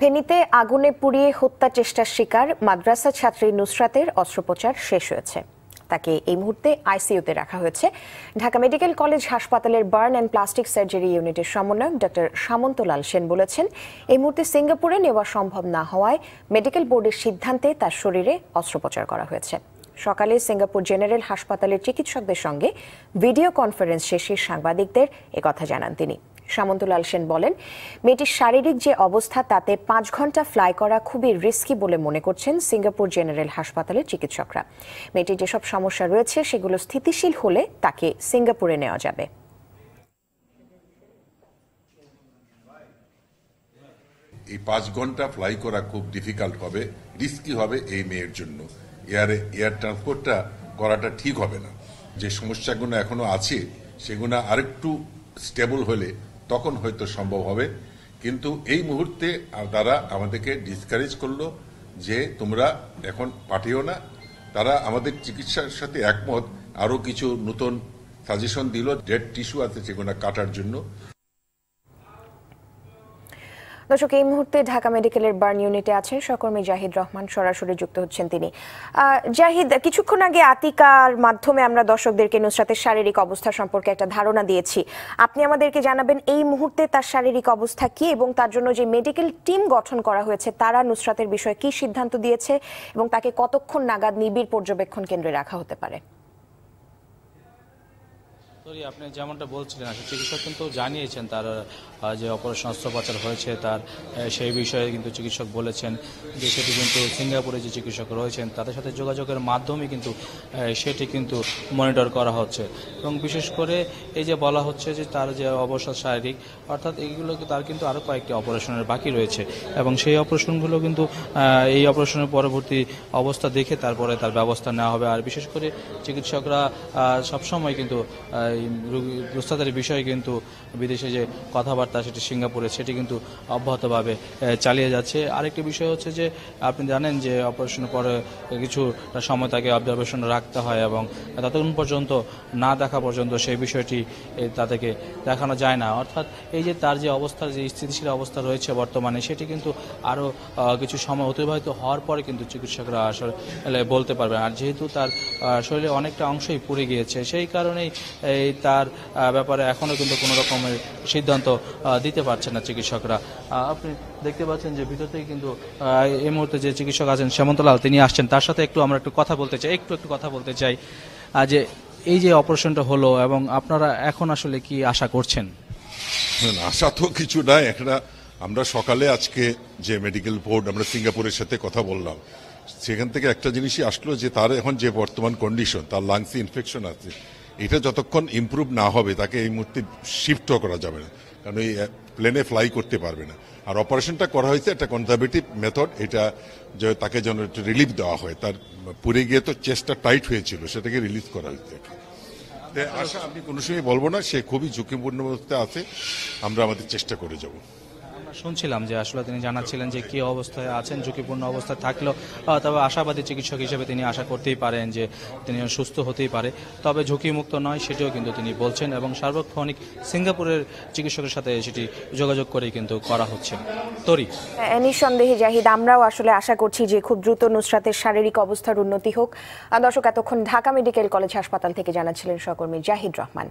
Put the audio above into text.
ফেনীতে আগুনে পুড়িয়ে হত্যা চেষ্টার শিকার মাদ্রাসা ছাত্রী নুসরাতের অস্ত্রোপচার শেষ হয়েছে। তাকে এই মুহূর্তে আইসিইউতে রাখা হয়েছে। ঢাকা মেডিকেল কলেজ হাসপাতালের বার্ন অ্যান্ড প্লাস্টিক সার্জারি ইউনিটের সমন্বয়ক ডক্টর সামন্তলাল সেন বলেছেন, এই মুহূর্তে সিঙ্গাপুরে নেওয়া সম্ভব না হওয়ায় মেডিকেল বোর্ডের সিদ্ধান্তে তার শরীরে অস্ত্রোপচার করা হয়েছে। সকালে সিঙ্গাপুর জেনারেল হাসপাতালের চিকিৎসকদের সঙ্গে ভিডিও কনফারেন্স শেষে সাংবাদিকদের একথা জানান তিনি। সামন্তলাল সেন বলেন, মেয়েটির শারীরিক যে অবস্থা তাতে পাঁচ ঘণ্টা ফ্লাই করা খুবই রিস্কি বলে মনে করছেন সিঙ্গাপুর জেনারেল হাসপাতালের চিকিৎসকরা। মেয়েটির যেসব সমস্যা রয়েছে সেগুলো স্থিতিশীল হলে তাকে সিঙ্গাপুরে নেওয়া যাবে। এই পাঁচ ঘণ্টা ফ্লাই করা খুব ডিফিকাল্ট হবে রিস্কি হবে এই মেয়ের জন্য। এয়ারে এয়ার ট্রান্সপোর্টটা করাটা ঠিক হবে না। যে সমস্যাগুলো এখনও আছে, সেগুলো আরেকটু স্টেবল হলে তখন হয়তো সম্ভব হবে। কিন্তু এই মুহূর্তে তারা আমাদেরকে ডিসকারেজ করল যে তোমরা এখন পাঠিও না। তারা আমাদের চিকিৎসার সাথে একমত। আরও কিছু নতুন সাজেশন দিল। ডেড টিস্যু আছে সেগুলো কাটার জন্য। দর্শক, এই মুহূর্তে ঢাকা মেডিকেলের বার্ন ইউনিটে আছেন সহকর্মী জাহিদ রহমান। সরাসরি যুক্ত হচ্ছেন তিনি। জাহিদ, কিছুক্ষণ আগে আতিকার মাধ্যমে আমরা দর্শকদেরকে নুসরাতের শারীরিক অবস্থা সম্পর্কে একটা ধারণা দিয়েছি। আপনি আমাদেরকে জানাবেন, এই মুহূর্তে তার শারীরিক অবস্থা কি এবং তার জন্য যে মেডিকেল টিম গঠন করা হয়েছে, তারা নুসরাতের বিষয়ে কি সিদ্ধান্ত দিয়েছে এবং তাকে কতক্ষণ নাগাদ নিবিড় পর্যবেক্ষণ কেন্দ্রে রাখা হতে পারে? সরি, আপনি যেমনটা বলছিলেন, আসলে চিকিৎসক কিন্তু জানিয়েছেন তার যে অপারেশন অস্ত্রোপচার হয়েছে, তার সেই বিষয়ে কিন্তু চিকিৎসক বলেছেন। যে সেটি কিন্তু সিঙ্গাপুরে যে চিকিৎসক রয়েছেন, তাদের সাথে যোগাযোগের মাধ্যমে কিন্তু সেটি কিন্তু মনিটর করা হচ্ছে। এবং বিশেষ করে এই যে বলা হচ্ছে যে তার যে অবস্থা শারীরিক, অর্থাৎ এইগুলো তার কিন্তু আরও কয়েকটি অপারেশনের বাকি রয়েছে। এবং সেই অপারেশনগুলো কিন্তু এই অপারেশনের পরবর্তী অবস্থা দেখে তারপরে তার ব্যবস্থা নেওয়া হবে। আর বিশেষ করে চিকিৎসকরা সবসময় কিন্তু এই রোগী বিষয়ে কিন্তু বিদেশে যে কথাবার্তা সেটি সিঙ্গাপুরে সেটি কিন্তু অব্যাহতভাবে চালিয়ে যাচ্ছে। আরেকটি বিষয় হচ্ছে যে, আপনি জানেন যে অপারেশনের পরে কিছু সময় তাকে অবজারভেশন রাখতে হয় এবং ততক্ষণ পর্যন্ত না দেখা পর্যন্ত সেই বিষয়টি তাদেরকে দেখানো যায় না। অর্থাৎ এই যে তার যে অবস্থার যে স্থিতিশীল অবস্থা রয়েছে বর্তমানে, সেটি কিন্তু আরও কিছু সময় অতিবাহিত হওয়ার পরে কিন্তু চিকিৎসকরা আসলে বলতে পারবে আর যেহেতু তার শরীরে অনেকটা অংশই পুড়ে গিয়েছে, সেই কারণেই এই তার ব্যাপারে এখনও কিন্তু কোনো রকমের সিদ্ধান্ত দিতে পারছেন না চিকিৎসকরা। আপনি দেখতে পাচ্ছেন যে ভিতর থেকে কিন্তু এই মুহূর্তে যে চিকিৎসক আছেন শ্যামন্তলাল, তিনি আসছেন। তার সাথে একটু আমরা একটু কথা বলতে চাই, একটু একটু কথা বলতে চাই যে এই যে অপারেশনটা হলো এবং আপনারা এখন আসলে কি আশা করছেন? আশা তো কিছু নাই। একটা, আমরা সকালে আজকে যে মেডিকেল বোর্ড আমরা সিঙ্গাপুরের সাথে কথা বললাম। সেখান থেকে একটা জিনিসই আসলো যে তার এখন যে বর্তমান কন্ডিশন তার লাংসে ইনফেকশন আছে। এটা যতক্ষণ ইমপ্রুভ না হবে, তাকে এই মুহূর্তে শিফটও করা যাবে না। কারণ এই প্লেনে ফ্লাই করতে পারবে না। আর অপারেশনটা করা হয়েছে একটা কনজারভেটিভ মেথড এটা যে তাকে যেন একটু রিলিফ দেওয়া হয়। তার পুড়ে গিয়ে তো চেস্টটা টাইট হয়েছিল, সেটাকে রিলিজ করা হয়েছে। আশা, আমি কোনো সময় বলব না, সে খুবই ঝুঁকিপূর্ণ অবস্থায় আছে। আমরা আমাদের চেষ্টা করে যাব। শুনছিলাম যে আসলে তিনি জানাচ্ছিলেন যে কি অবস্থায় আছেন ঝুঁকিপূর্ণ অবস্থায় থাকলেও তবে আশাবাদী চিকিৎসক হিসেবে তিনি আশা করতেই পারেন যে তিনি সুস্থ হতেই পারে। তবে ঝুঁকিমুক্ত নয় সেটিও কিন্তু তিনি বলছেন এবং সার্বক্ষণিক সিঙ্গাপুরের চিকিৎসকের সাথে সেটি যোগাযোগ করেই কিন্তু করা হচ্ছে। তরি। হ্যাঁ, নিঃসন্দেহে জাহিদ আমরাও আসলে আশা করছি যে খুব দ্রুত নুসরাতের শারীরিক অবস্থার উন্নতি হোক। দর্শক এতক্ষণ ঢাকা মেডিকেল কলেজ হাসপাতাল থেকে জানাচ্ছিলেন সহকর্মী জাহিদ রহমান।